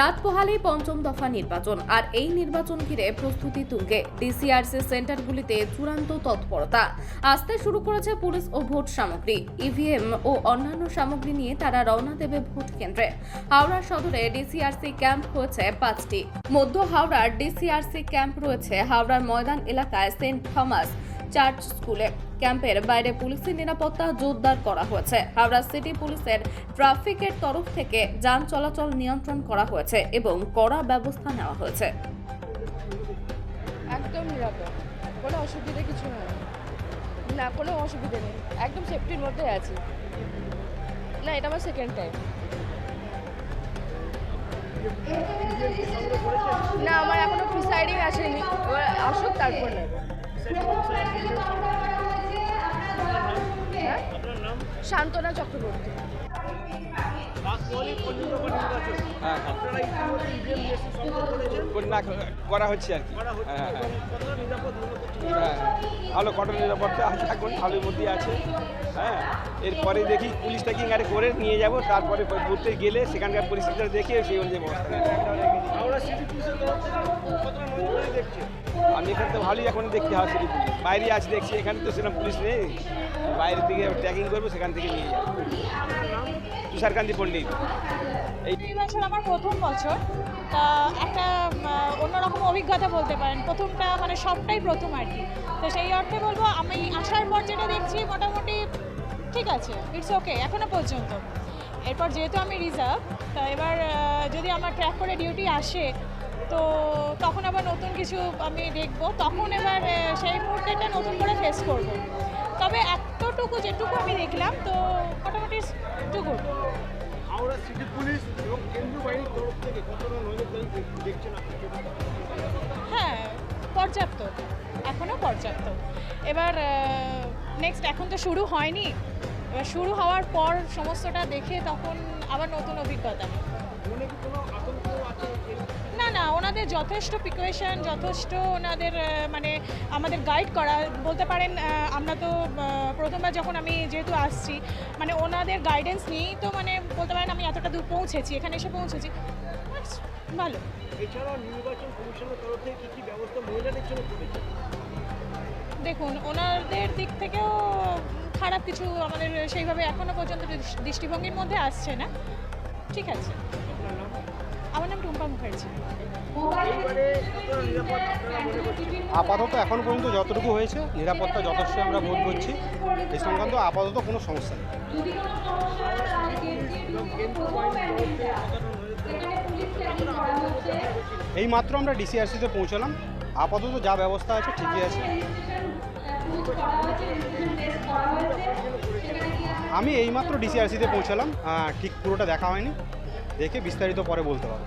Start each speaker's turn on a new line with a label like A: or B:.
A: রাত পোহালেই পঞ্চম দফা নির্বাচন, আর এই নির্বাচন ঘিরে প্রস্তুতি তুঙ্গে। ডিসিআরসি সেন্টারগুলিতে চূড়ান্ত তৎপরতা। আসতে শুরু করেছে পুলিশ ও ভোট সামগ্রী। ইভিএম ও অন্যান্য সামগ্রী নিয়ে তারা রওনা দেবে ভোট কেন্দ্রে। হাওড়া সদরে ডিসিআরসি ক্যাম্প হয়েছে পাঁচটি। মধ্য হাওড়ার ডিসিআরসি ক্যাম্প রয়েছে হাওড়ার ময়দান এলাকায় সেন্ট থমাস চার্চ স্কুলে। ক্যাম্পের বাইরে পুলিশের নিরাপত্তা জোরদার করা হয়েছে। হাওড়া সিটি পুলিশের ট্রাফিকের তরফ থেকে যান চলাচল নিয়ন্ত্রণ করা হয়েছে এবং কড়া ব্যবস্থা নেওয়া হয়েছে।
B: একদম নিরাপদ। কোনো অসুবিধা কিছু নয় না। কোনো অসুবিধা নেই। একদম সেফটির মধ্যে আছি। না, এটা আমার সেকেন্ড টাইম না, আমার এখনও প্রিসাইডিং আসেনি। আসুক, তারপর নেব। হ্যাঁ? শান্তনা চক্রবর্তী।
C: হ্যাঁ করা হচ্ছে আর কি। হ্যাঁ হ্যাঁ হ্যাঁ। ভালো, কঠোর নিরাপত্তা এখন ভালোর মধ্যে আছে। হ্যাঁ এরপরে দেখি পুলিশ ট্যাকিং আরে করে নিয়ে যাব, তারপরে ঘুরতে গেলে সেখানকার পরিস্থিতিটা দেখে সেই অনুযায়ী। আমি এখানে তো ভালোই এখন দেখতে হয় সিটি পুলিশ বাইরে আছে দেখছি, এখানে তো সেরকম পুলিশ নেই। বাইরে থেকে ট্যাকিং করব, সেখান থেকে নিয়ে যাব। তুষারকান্তি পণ্ডিত। এই
D: বছর আমার প্রথম বছর। তা একটা অন্যরকম অভিজ্ঞতা বলতে পারেন। প্রথমটা মানে সবটাই প্রথম আর কি। তো সেই অর্থে বলব, আমি আসার পর যেটা দেখছি, মোটামুটি ঠিক আছে ইটস ওকে এখনও পর্যন্ত। এরপর যেহেতু আমি রিজার্ভ তা এবার যদি আমার ট্র্যাক করে ডিউটি আসে তো তখন আবার নতুন কিছু আমি দেখব। তখন এবার সেই মুহূর্তেটা নতুন করে ফেস করব। তবে এতটুকু যেটুকু আমি দেখলাম তো মোটামুটি too good
E: Howrah city police এবং কেন্দ্রীয় বাহিনীর তরফ থেকে কতটা নজরদারি দেখছেন
D: হ্যাঁ পর্যাপ্ত এখনও পর্যাপ্ত। এবার নেক্সট এখন তো শুরু হয়নি। এবার শুরু হওয়ার পর সমস্তটা দেখে তখন আবার নতুন অভিজ্ঞতা। না না, ওনাদের যথেষ্ট প্রিকোয়েশন যথেষ্ট ওনাদের মানে আমাদের গাইড করা। বলতে পারেন আমরা তো প্রথমবার যখন আমি যেহেতু আসছি মানে ওনাদের গাইডেন্স নিয়েই তো মানে বলতে পারেন আমি এতটা দূর পৌঁছেছি, এখানে এসে পৌঁছেছি। ভালো।
E: নির্বাচন কমিশনের তরফ থেকে ব্যবস্থা মহিলাদের জন্য
D: দেখুন, ওনাদের দিক থেকেও খারাপ কিছু আমাদের সেইভাবে এখনও পর্যন্ত দৃষ্টিভঙ্গির মধ্যে আসছে না। ঠিক আছে। আমার নাম টুম্পা মুখার্জি।
F: আপাতত এখন পর্যন্ত যতটুকু হয়েছে, নিরাপত্তা যথেষ্ট আমরা বোধ করছি। এ সংক্রান্ত আপাতত কোনো সমস্যা নেই। এই মাত্র আমরা ডিসিআরসিতে পৌঁছলাম। আপাতত যা ব্যবস্থা আছে ঠিকই আছে। আমি এইমাত্র ডিসিআরসিতে পৌঁছালাম। ঠিক পুরোটা দেখা হয়নি। দেখে বিস্তারিত পরে বলতে পারব।